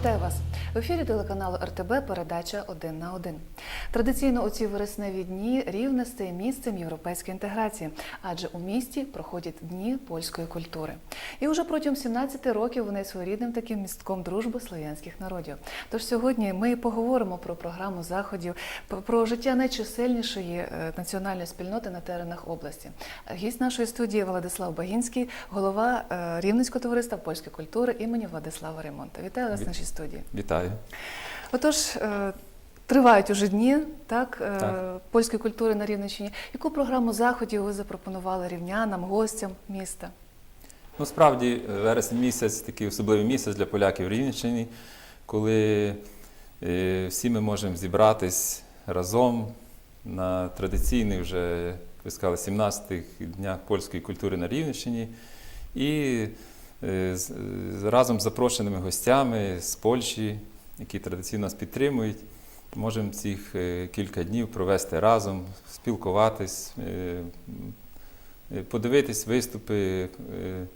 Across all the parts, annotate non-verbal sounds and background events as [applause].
Вітаю вас ефірі телеканалу РТБ передача «Один на один». Традиційно у ці вересневі дні Рівне стає місцем європейської інтеграції, адже у місті проходять дні польської культури. І уже протягом 17 років вони своєрідним таким містком дружби слов'янських народів. Тож сьогодні ми і поговоримо про програму заходів, про- про життя найчисельнішої е, національної спільноти на теренах області. Гість нашої студії Владислав Багінський, голова е, Рівненського товариства польської культури імені Владислава Ремонта. Вітаю вас в нашій студії. Вітаю. Отож, е, тривають уже дні так, е, Так. польської культури на Рівненщині. Яку програму заходів ви запропонували рівнянам, гостям міста? Ну, справді, вересень місяць такий особливий місяць для поляків в Рівненщині, коли е, всі ми можемо зібратись разом на традиційних вже, як ви сказали, 17-х днях польської культури на Рівненщині. І разом з запрошеними гостями з Польщі, які традиційно нас підтримують, можемо цих е, кілька днів провести разом, спілкуватись, е, е, подивитись виступи е,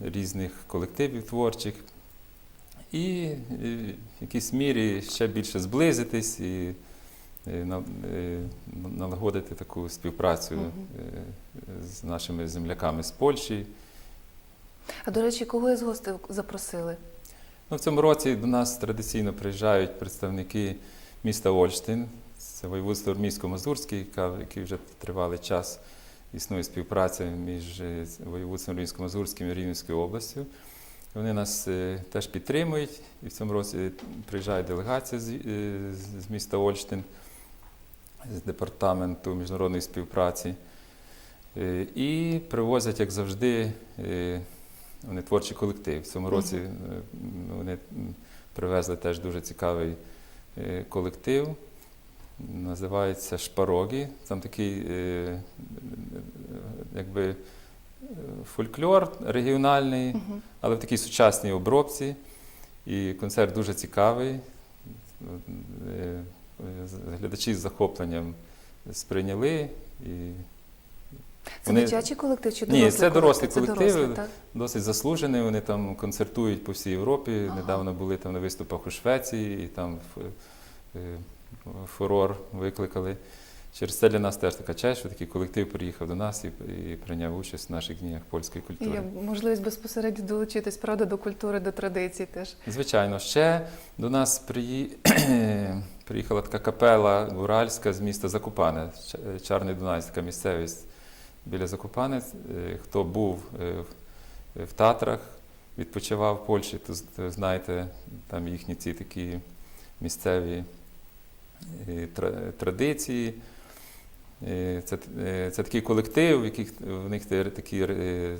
різних колективів творчих. І е, в якійсь мірі ще більше зблизитись і е, на- е, налагодити таку співпрацю е, з нашими земляками з Польщі. А до речі, кого із гостей запросили? Ну, в цьому році до нас традиційно приїжджають представники міста Ольштин, це воєводство Армійсько-Мазурське, який вже тривалий час існує співпраця між е, воєводством Армійсько-Мазурським і Рівненською областю. Вони нас е, теж підтримують, і в цьому році приїжджає делегація з, е, міста Ольштин, з департаменту міжнародної співпраці. І привозять, як завжди, вони творчий колектив. В цьому році е, вони привезли теж дуже цікавий е, колектив. Називається Шпарогі. Там такий е, якби фольклор регіональний, але в такій сучасній обробці. І концерт дуже цікавий. Глядачі з захопленням сприйняли. І Це Вони- дитячий колектив чи Ні, це дорослий Це колектив. дорослий, так? досить заслужений. Вони там концертують по всій Європі. Ага. Недавно були там на виступах у Швеції, і там е, фурор викликали. Через це для нас теж така честь, що такий колектив приїхав до нас і, і прийняв участь в наших днях польської І культури. є можливість безпосередньо долучитись, правда, до культури, до традицій теж. Звичайно, ще до нас приї... [clears throat] приїхала така капела Уральська з міста Закупане, Чарний Дунай, така місцевість біля Закупане. Е, Хто був е, в- Татрах, відпочивав в Польщі, то знаєте, там їхні ці такі місцеві е, традиції. Це, це такий колектив, в яких в них такий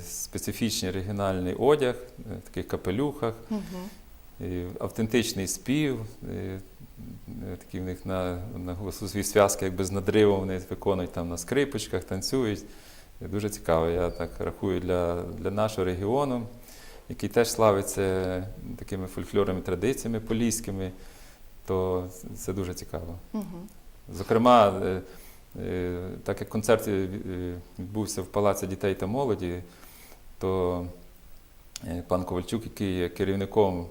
специфічний регіональний одяг, в таких капелюхах. Угу. Автентичний спів, такі в них на, на голосові зв'язки, якби з надривом вони виконують там на скрипочках, танцюють. Дуже цікаво, я так рахую для, для нашого регіону, який теж славиться такими фольклорними традиціями поліськими, то це дуже цікаво. Угу. Зокрема, е, е, так як концерт е, відбувся в Палаці дітей та молоді, то пан Ковальчук, який є керівником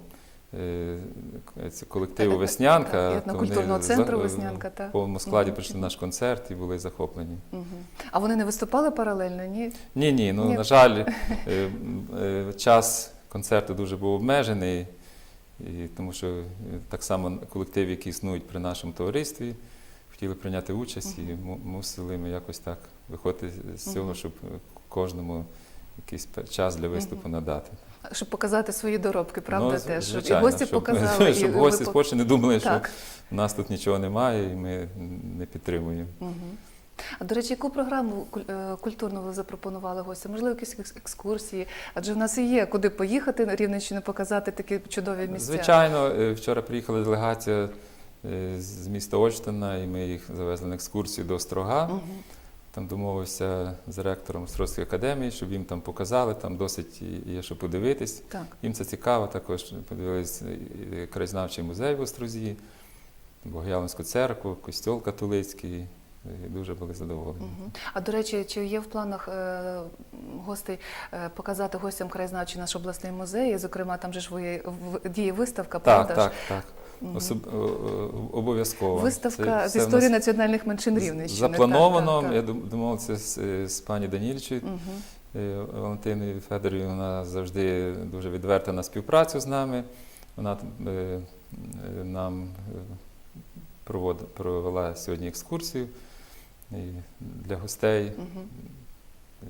колективу Веснянка, то центру «Веснянка», так. в повному складі прийшли на наш концерт і були захоплені. А вони не виступали паралельно? Ні? Ні, ні, ну на жаль, е, [laughs] е, час концерту дуже був обмежений, і тому що е, так само колективи, які існують при нашому товаристві, хотіли прийняти участь і му- мусили ми якось так виходити з цього, щоб е, кожному якийсь час для виступу надати. Щоб показати свої доробки, правда, Ну, теж. Щоб і гості щоб, показали. [laughs] щоб і гості з Польщі не думали, що Так. у нас тут нічого немає і ми не підтримуємо. Угу. А до речі, яку програму е, культурну ви запропонували гостям? Можливо, якісь екскурсії? Адже в нас і є куди поїхати на Рівненщину, показати такі чудові місця. Звичайно, е, вчора приїхала делегація е, з міста Ольштина, і ми їх завезли на екскурсію до Острога. Угу. Там домовився з ректором Острозької академії, щоб їм там показали, там досить є що подивитись. Так. Їм це цікаво, також подивились е, краєзнавчий музей в Острозі, Богоявленську церкву, костьол католицький. І дуже були задоволені. Угу. А до речі, чи є в планах е, гостей е, показати гостям краєзнавчий наш обласний музей? Зокрема, там же ж ви, в- діє виставка, Так, правда? так, так. Особ... о- о- обов'язково. Виставка Це з історії національних меншин Рівненщини. Заплановано. Так, Я так, дум- домовився з, е, з пані Данільчою. так. Мгм. Е, Валентиною Федорівною, вона завжди дуже відверта на співпрацю з нами. Вона е, е, нам е, провела сьогодні екскурсію і для гостей. Мгм.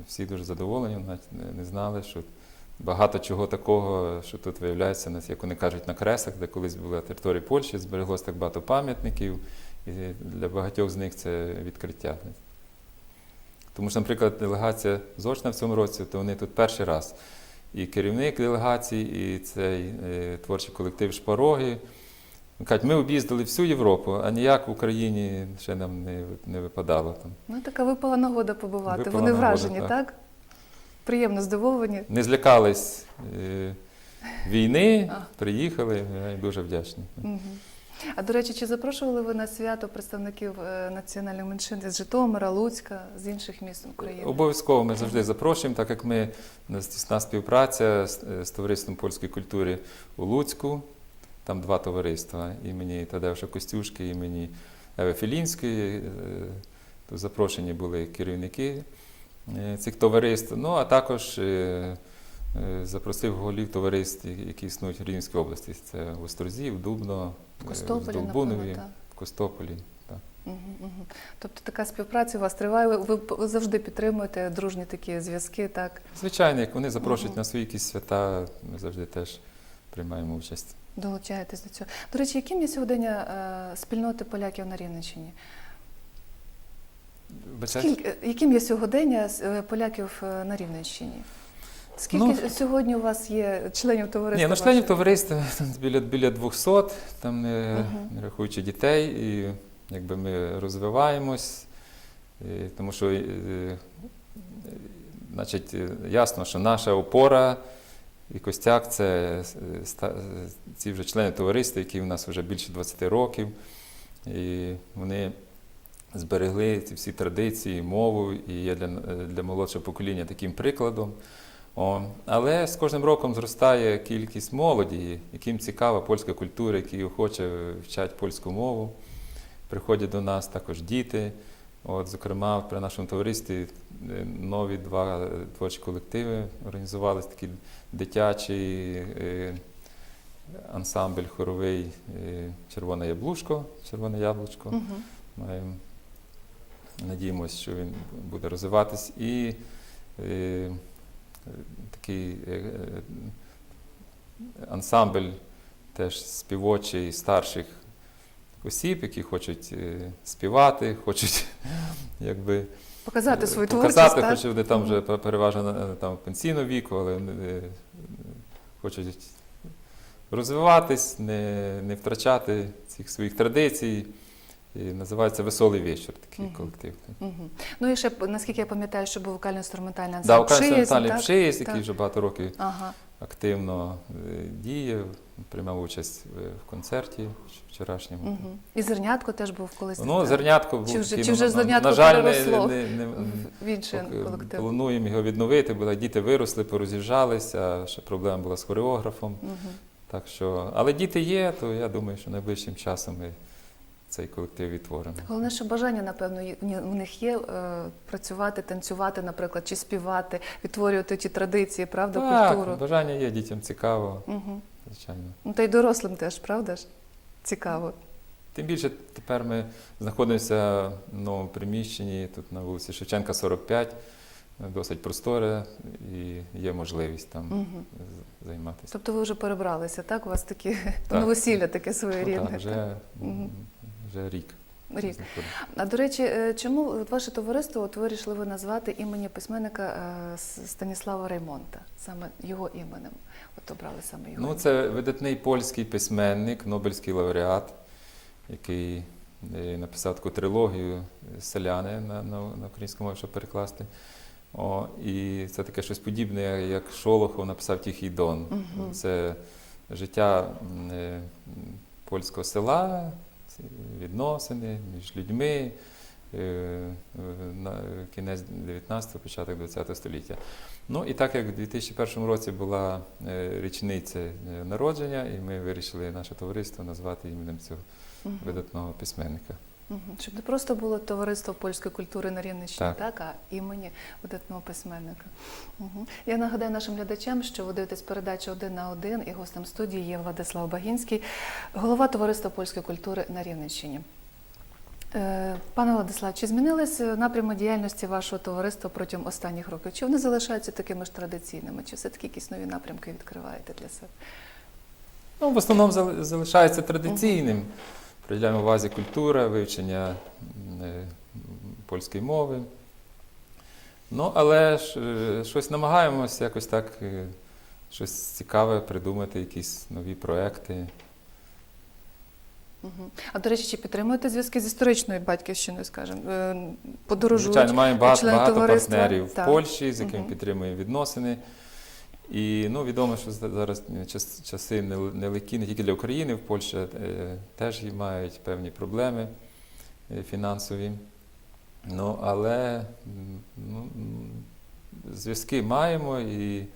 Всі дуже задоволені, навіть не знали, що багато чого такого, що тут виявляється, як вони кажуть, на кресах, де колись була територія Польщі, збереглось так багато пам'ятників, і для багатьох з них це відкриття. Тому що, наприклад, делегація зочна в цьому році, то вони тут перший раз. І керівник делегації, і цей е, творчий колектив Шпароги. Кажуть, ми об'їздили всю Європу, а ніяк в Україні ще нам не, не випадало там. Ну, така випала нагода побувати. Випала Вони нагода, вражені, так. так? Приємно здивовані. не злякались е, війни, приїхали, я їм дуже вдячний. Мгм. А до речі, чи запрошували ви на свято представників е, національних меншин з Житомира, Луцька, з інших міст України? Обов'язково ми завжди запрошуємо, так як ми у нас тісна співпраця з, е, товариством польської культури у Луцьку. Там два товариства імені Тадеуша Костюшки, імені Еви Філінської. Е, запрошені були керівники цих товариств. Ну а також е, е, запросив голів товариств, які існують в Рівненській області. Це в Острозі, в Дубно, В е, в Костополі, Долбунові, в Костополі. Тобто така співпраця у вас триває. Ви, завжди підтримуєте дружні такі зв'язки, так? Звичайно, як вони запрошують на свої якісь свята, ми завжди теж приймаємо участь. Долучаєтесь до цього. До речі, яким є сьогодення е, спільноти поляків на Рівненщині? Скільки, яким є сьогодення е, поляків е, на Рівненщині? Скільки Ну, сьогодні у вас є членів товариства? Ні, ну членів товариства [laughs] біля, біля 200, там не, Мгм. не рахуючи дітей, і якби ми розвиваємось, і, тому що е, е, значить, е, ясно, що наша опора і костяк це е, е, ці вже члени товариства, які в нас вже більше 20 років, і вони зберегли ці всі традиції, мову, і є для, для молодшого покоління таким прикладом. О, але з кожним роком зростає кількість молоді, яким цікава польська культура, які охоче вчать польську мову. Приходять до нас також діти. От, зокрема, при нашому товаристві е, нові два е, творчі колективи організувалися, такий дитячий е, ансамбль хоровий е, Червоне яблучко, Червоне яблучко. Мгм. Маємо, надіємося, що він буде розвиватись. І е, такий е, е, ансамбль теж співочий старших осіб, які хочуть е, співати, хочуть [laughs] якби, Показати свою е, творчість, показати, так? хоч вони там вже переважно е, там, пенсійного віку, але вони, хочуть розвиватись, не, не втрачати цих своїх традицій. І називається Веселий вечір, такий Мгм. колектив. Мгм. Ну і ще, наскільки я пам'ятаю, що був вокально-інструментальний Да, ансамбль Наталій так? Пшиєць, який вже багато років Ага. активно е, діє, приймав участь е, в концерті вчорашньому. Мгм. І зернятко теж був колись. Ну, так? зернятко був Чи вже- чи вже на- зернятко на жаль, не, переросло не, не, в- в інший колектив. Плануємо його відновити, бо діти виросли, пороз'їжджалися, ще проблема була з хореографом. Мгм. Так що, але діти є, то я думаю, що найближчим часом ми цей колектив відтворимо. Головне, що бажання, напевно, у них є е, працювати, танцювати, наприклад, чи співати, відтворювати ті традиції, правда, так, культуру. бажання є, дітям цікаво, Угу. звичайно. Ну, та й дорослим теж, правда ж? Цікаво. Тим більше тепер ми знаходимося в новому приміщенні, тут на вулиці Шевченка, 45, досить просторе, і є можливість там Угу. займатися. Тобто ви вже перебралися, так? У вас такі Так. [laughs] новосілля таке Ну, своєрідне. так, вже, Мгм. Вже рік. Рік. А до речі, е, чому ваше товариство от вирішили ви назвати імені письменника е, Станіслава Реймонта, саме його іменем? От обрали саме його. Ну, це видатний польський письменник, Нобелівський лауреат, який е, написав таку трилогію селяни на, на, на українську мову, щоб перекласти. О, і це таке щось подібне, як Шолохов написав Тихий Дон. Мгм. Це життя польського села, відносини між людьми, е, е, на кінець 19-го, початок 20-го століття. Ну і так як у 2001 році була е, річниця народження, і ми вирішили наше товариство назвати іменем цього видатного письменника. Щоб не просто було товариство польської культури на Рівненщині, Так. так. а імені видатного письменника. Мгм. Я нагадаю нашим глядачам, що ви дивитесь передачу один на один і гостем студії є Владислав Багінський, голова товариства польської культури на Рівненщині. Е, Пане Владислав, чи змінилися напрями діяльності вашого товариства протягом останніх років? Чи вони залишаються такими ж традиційними? Чи все-таки якісь нові напрямки відкриваєте для себе? Ну, в основному залишається традиційним. Приділяємо увазі культура, вивчення е, польської мови. Ну, але ж е, щось намагаємось якось так, е, щось цікаве придумати, якісь нові проекти. А до речі, чи підтримуєте зв'язки з історичною батьківщиною, скажімо? Подорожують? Звичайно, маємо багато, багато партнерів Так. в Польщі, з якими Мгм. підтримуємо відносини. І ну, відомо, що за- зараз час- часи нел- нелегкі не тільки для України, в Польщі е, теж мають певні проблеми е, фінансові. Ну, але ну, зв'язки маємо і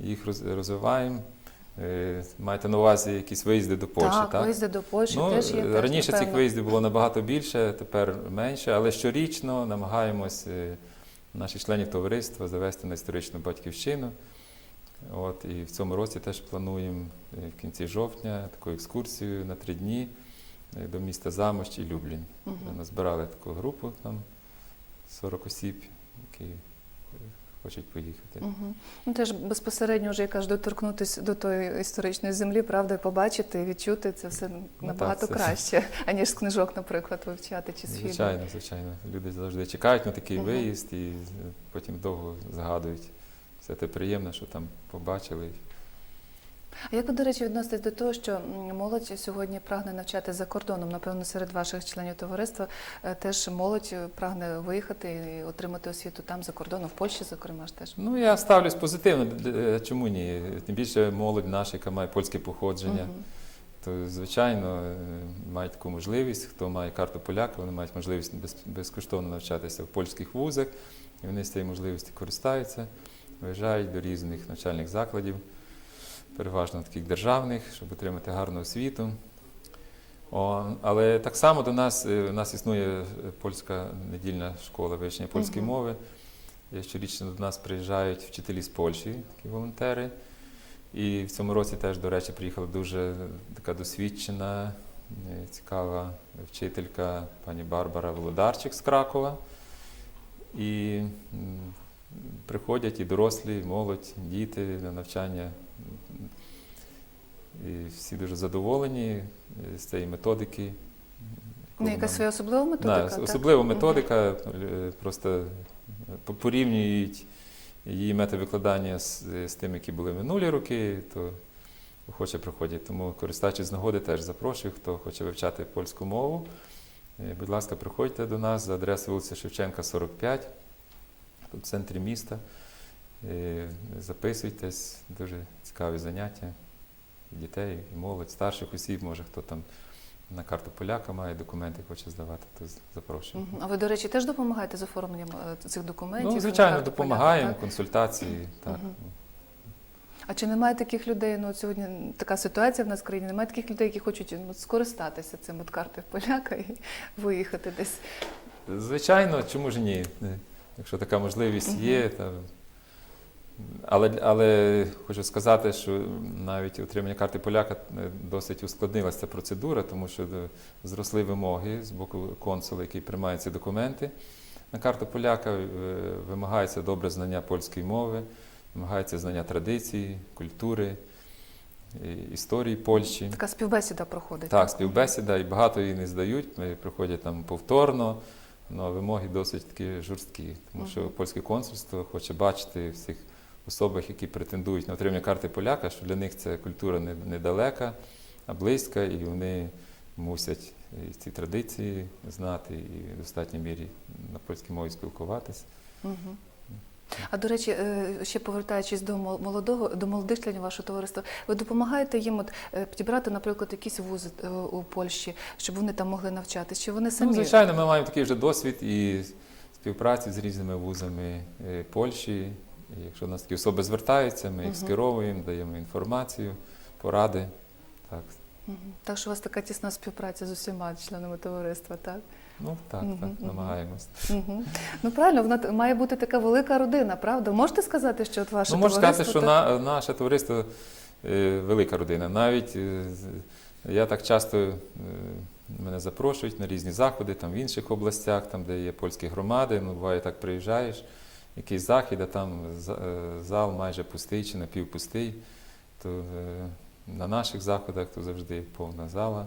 їх розвиваємо. Е, Маєте на увазі якісь виїзди до Польщі, так, так? виїзди до Польщі Ну, теж є. теж, раніше цих виїздів було набагато більше, тепер менше, але щорічно намагаємось наших членів товариства завести на історичну батьківщину. От, і в цьому році теж плануємо е, в кінці жовтня таку екскурсію на три дні е, до міста Замощ і Люблін. Мгм. Назбирали таку групу, там 40 осіб, які хочуть поїхати. Угу. Ну, теж безпосередньо вже яка ж доторкнутися до тої історичної землі, правда, побачити, відчути це все набагато Ну, так, це- краще, [laughs] аніж з книжок, наприклад, вивчати чи з фільмів. Звичайно, звичайно. Люди завжди чекають на такий Мгм. виїзд і потім довго згадують. Все те приємне, що там побачили. А як ви, до речі, відноситесь до того, що молодь сьогодні прагне навчати за кордоном? Напевно, серед ваших членів товариства е, теж молодь е, прагне виїхати і отримати освіту там за кордоном, в Польщі, зокрема ж теж. Ну, я ставлюсь позитивно. Чому ні? Тим більше молодь наша, яка має польське походження, Мгм. то звичайно е, мають таку можливість. Хто має карту поляка, вони мають можливість безкоштовно навчатися в польських вузах, і вони з цієї можливості користаються, виїжджають до різних навчальних закладів, переважно таких державних, щоб отримати гарну освіту. О, але так само до нас, е, у нас існує польська недільна школа вивчення польської Мгм. мови. Щорічно до нас приїжджають вчителі з Польщі, такі волонтери. І в цьому році теж, до речі, приїхала дуже така досвідчена, е, цікава вчителька пані Барбара Володарчик з Кракова. І приходять і дорослі, і молодь, діти на навчання. І всі дуже задоволені е, з цієї методики. Ну, яка своя особлива методика? Да, так? особлива Мгм. методика, е, просто е, порівнюють її метод викладання з, з тим, які були минулі роки, то охоче приходять. Тому користуючись з нагоди, теж запрошую, хто хоче вивчати польську мову. Будь ласка, приходьте до нас за адресою вулиця Шевченка, 45, тут в центрі міста. Е, Записуйтесь, дуже цікаві заняття. Дітей, і молодь, старших осіб, може хто там на карту поляка має документи, хоче здавати, то запрошую. А ви, до речі, теж допомагаєте з оформленням е, цих документів? Ну, звичайно, допомагаємо, поляка, так? консультації. Так. А чи немає таких людей? Ну, от сьогодні така ситуація в нас в країні. Немає таких людей, які хочуть ну, скористатися цим от картою поляка і [laughs] виїхати десь. Звичайно, чому ж ні? Якщо така можливість є. Та... Але, але хочу сказати, що навіть отримання карти поляка е, досить ускладнилася ця процедура, тому що е, зросли вимоги з боку консула, який приймає ці документи. На карту поляка е, вимагається добре знання польської мови, вимагається знання традицій, культури, історії Польщі. Така співбесіда проходить. Так, співбесіда, і багато її не здають, приходять там повторно, але вимоги досить такі жорсткі, тому що польське консульство хоче бачити всіх особах, які претендують на отримання карти поляка, що для них ця культура не- недалека, а близька, і вони мусять ці традиції знати і в достатній мірі на польській мові спілкуватися. Мгм. А до речі, е, ще повертаючись до мол- молодого, до молодих членів вашого товариства, ви допомагаєте їм от е, підібрати, наприклад, якісь вузи е, у Польщі, щоб вони там могли навчатися? Чи вони самі? Ну, звичайно, ми маємо такий вже досвід і співпраці з різними вузами Польщі. І якщо до нас такі особи звертаються, ми їх скеровуємо, даємо інформацію, поради. Так. Так що у вас така тісна співпраця з усіма членами товариства, так? Ну так, так, мгм. намагаємось. Угу. Ну правильно, вона має бути така велика родина, правда? Можете сказати, що от ваше Ну, можу сказати, що так- на, наше товариство е, велика родина. Навіть е, я так часто е, мене запрошують на різні заходи, там в інших областях, там, де є польські громади. Ну, буває так, приїжджаєш, якийсь захід, а там е, зал майже пустий чи напівпустий. То е, на наших заходах то завжди повна зала.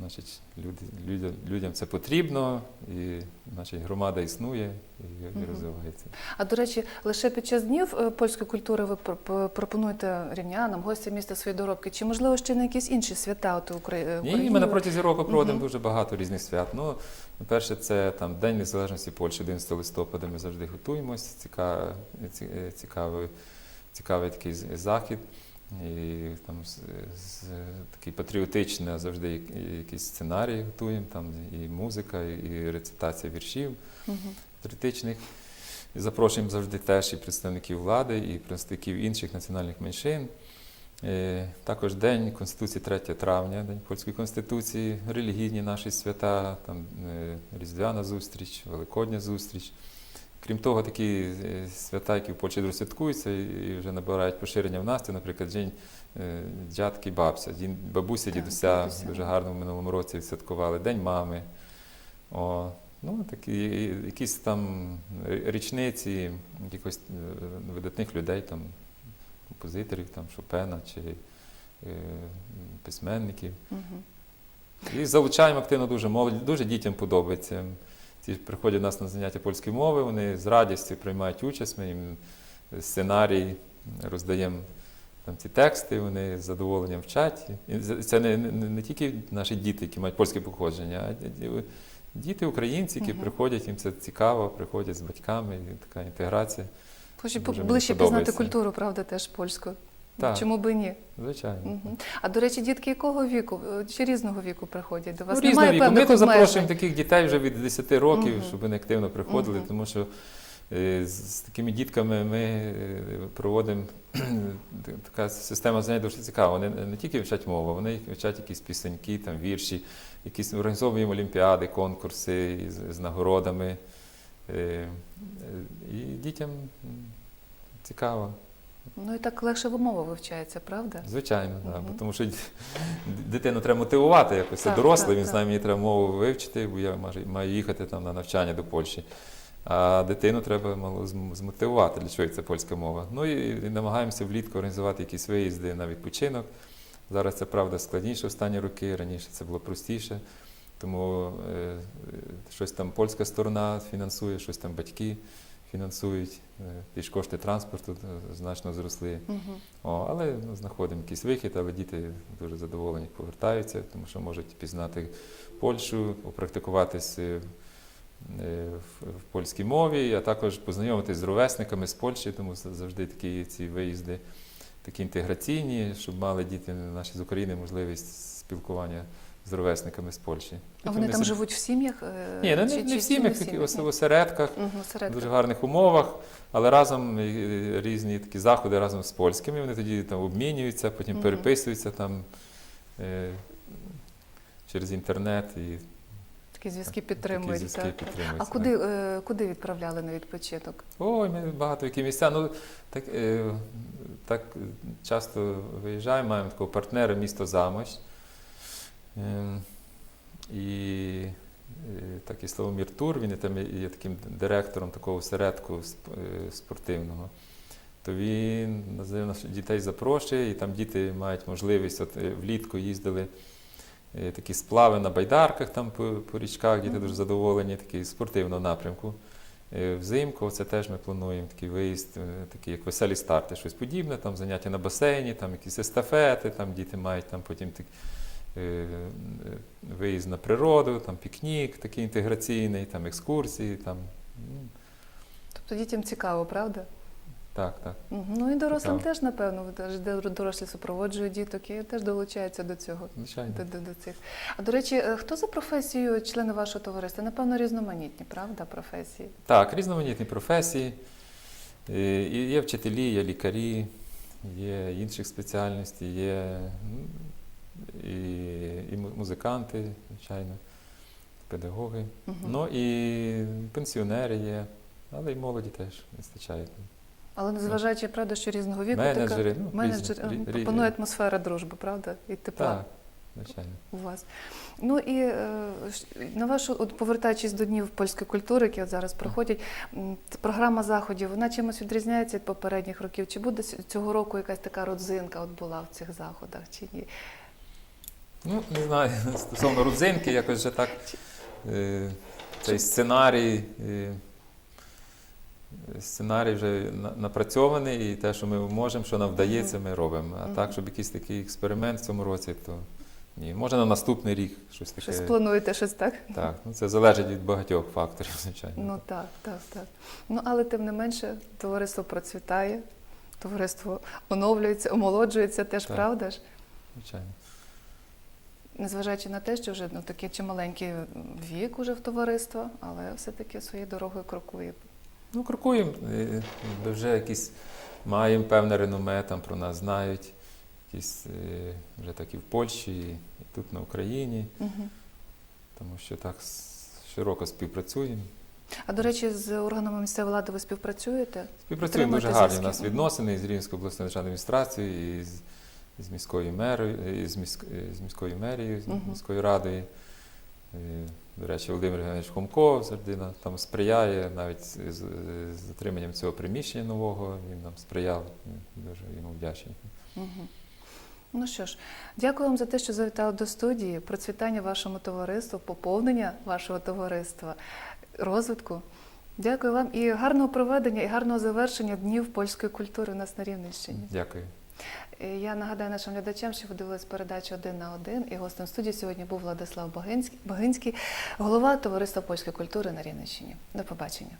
Значить, люди, людям, людям це потрібно, і значить, громада існує і, і розвивається. А до речі, лише під час днів е, польської культури ви пр- пр- пропонуєте рівнянам, гостям міста свої доробки, чи можливо ще на якісь інші свята от у Украї- е, Ні, Україні? ми на протязі року проводимо дуже багато різних свят. Ну, перше, це там День Незалежності Польщі, 11 листопада. Ми завжди готуємось. Цікавий, цікавий, цікавий такий захід. І там з, з, такий патріотичний завжди як- якийсь сценарій готуємо, там і музика, і, і рецитація віршів Мгм. патріотичних. І запрошуємо завжди теж і представників влади, і представників інших національних меншин. Е, Також День Конституції 3 травня, День польської конституції, релігійні наші свята, там е, Різдвяна зустріч, Великодня зустріч. Крім того, такі е, свята, які в Польщі дуже святкуються і вже набирають поширення в нас, наприклад, День е, дядки, бабця, День бабуся, дідуся, бабуся. дуже гарно в минулому році відсвяткували, День мами. О, ну, такі, якісь там річниці якихось е, видатних людей, там, композиторів, там, Шопена чи е, письменників. Мгм. І залучаємо активно дуже молодь, дуже дітям подобається. Ті приходять нас на заняття польської мови, вони з радістю приймають участь, ми їм сценарій роздаємо там ці тексти, вони з задоволенням вчать. І це не, не, не тільки наші діти, які мають польське походження, а діти українці, які Мгм. приходять, їм це цікаво, приходять з батьками, і така інтеграція. Хочуть ближче пізнати культуру, правда, теж польську. Так. Чому би ні? Звичайно. Мгм. А до речі, дітки якого віку е, чи різного віку приходять до вас? Ну, різного Немає віку. Ми то запрошуємо таких дітей вже від 10 років, Мгм. щоб вони активно приходили, Мгм. тому що е, з, такими дітками ми е, проводимо [clears throat] така система занять дуже цікава. Вони не тільки вчать мову, вони вчать якісь пісеньки, там, вірші, якісь організовуємо олімпіади, конкурси з, з нагородами. І дітям цікаво. Ну і так легше мова вивчається, правда? Звичайно, Мгм. бо тому що дитину треба мотивувати якось. Це Так, дорослий, він так. знає, мені треба мову вивчити, бо я маю- їхати там на навчання до Польщі. А дитину треба мало змотивувати, для чого це польська мова. Ну і, і намагаємося влітку організувати якісь виїзди на відпочинок. Зараз це правда складніше останні роки, раніше це було простіше. Тому е, щось там польська сторона фінансує, щось там батьки фінансують. Е, ті ж кошти транспорту е, значно зросли. Угу. О, але ну, знаходимо якийсь вихід, але діти дуже задоволені повертаються, тому що можуть пізнати Польщу, попрактикуватись е, в, в польській мові, а також познайомитись з ровесниками з Польщі, тому завжди такі ці виїзди такі інтеграційні, щоб мали діти наші з України можливість спілкування з ровесниками з Польщі. А вони там живуть в сім'ях? е, Ні, не, чи- не, не чи в сім'ях, такі в осередках в дуже гарних умовах, але разом різні такі заходи разом з польськими. Вони тоді там обмінюються, потім Мгм. переписуються там е, через інтернет і Такі зв'язки такі підтримують. зв'язки так, так. підтримуються. А куди, е, куди відправляли на відпочинок? Ой, ми багато які місця. Ну так, е, так часто виїжджаємо, маємо такого партнера місто Замощ. Е, і е, так і Славомір Тур, він і там є- таким директором такого осередку е, спортивного. То він називає нас дітей запрошує, і там діти мають можливість, от е, влітку їздили такі сплави на байдарках там по, по річках, діти дуже задоволені, такий спортивного напрямку. Взимку це теж ми плануємо такий виїзд, такий як веселі старти, щось подібне, там заняття на басейні, там якісь естафети, там діти мають там потім так, е, виїзд на природу, там пікнік такий інтеграційний, там екскурсії. Там, ну, То дітям цікаво, правда? Так, так. Ну і дорослим Цікаво. теж, напевно, дорослі супроводжують діток і теж долучаються до цього. Звичайно. До, до, до цих. А до речі, е, хто за професією члени вашого товариства? Напевно, різноманітні, правда, професії? Так, різноманітні професії. Е, І є вчителі, є лікарі, є інших спеціальностей, є і, і музиканти, звичайно, педагоги. Мгм. Ну і пенсіонери є, але й молоді теж вистачає. Але незважаючи, правда, що різного віку, Менеджери, така ну, менеджери різні, е, рі- рі- пропонує атмосфера дружби, правда? І тепла. Так, звичайно. у вас. Ну і е, на вашу, от повертаючись до днів польської культури, які от зараз проходять, програма заходів, вона чимось відрізняється від попередніх років? Чи буде цього року якась така родзинка от була в цих заходах, чи ні? Ну, не знаю, [laughs] стосовно родзинки, якось вже так. Е, цей сценарій. Е, сценарій вже напрацьований, і те, що ми можемо, що нам вдається, ми робимо. А так, щоб якийсь такий експеримент в цьому році, то ні. Може на наступний рік щось таке. Щось плануєте, щось так? Так, ну це залежить від багатьох факторів, звичайно. Ну так, так, так. Ну але тим не менше, товариство процвітає, товариство оновлюється, омолоджується теж, Так. правда ж? звичайно. Незважаючи на те, що вже ну, такий чималенький вік уже в товариства, але все-таки своєю дорогою крокує. Ну, крокуємо, е, якби вже якісь маємо певне реноме, там про нас знають. Якісь е, вже так і в Польщі, і тут на Україні, Угу. тому що так широко співпрацюємо. А до речі, з органами місцевої влади ви співпрацюєте? Співпрацюємо дуже гарні у нас відносини і з Рівненською обласною державною адміністрацією, і з, з міською мерою, з, міськ, з міською мерією, з міською радою. До речі, Володимир Євгенович Хомко завжди нам там сприяє, навіть з, з, отриманням цього приміщення нового. Він нам сприяв. Дуже йому вдячні. Угу. Ну що ж, дякую вам за те, що завітали до студії. Процвітання вашому товариству, поповнення вашого товариства, розвитку. Дякую вам і гарного проведення, і гарного завершення днів польської культури у нас на Рівненщині. Дякую. Е, Я нагадаю нашим глядачам, що ви дивились передачу один на один. І гостем студії сьогодні був Владислав Богинський, голова товариства польської культури на Рівненщині. До побачення.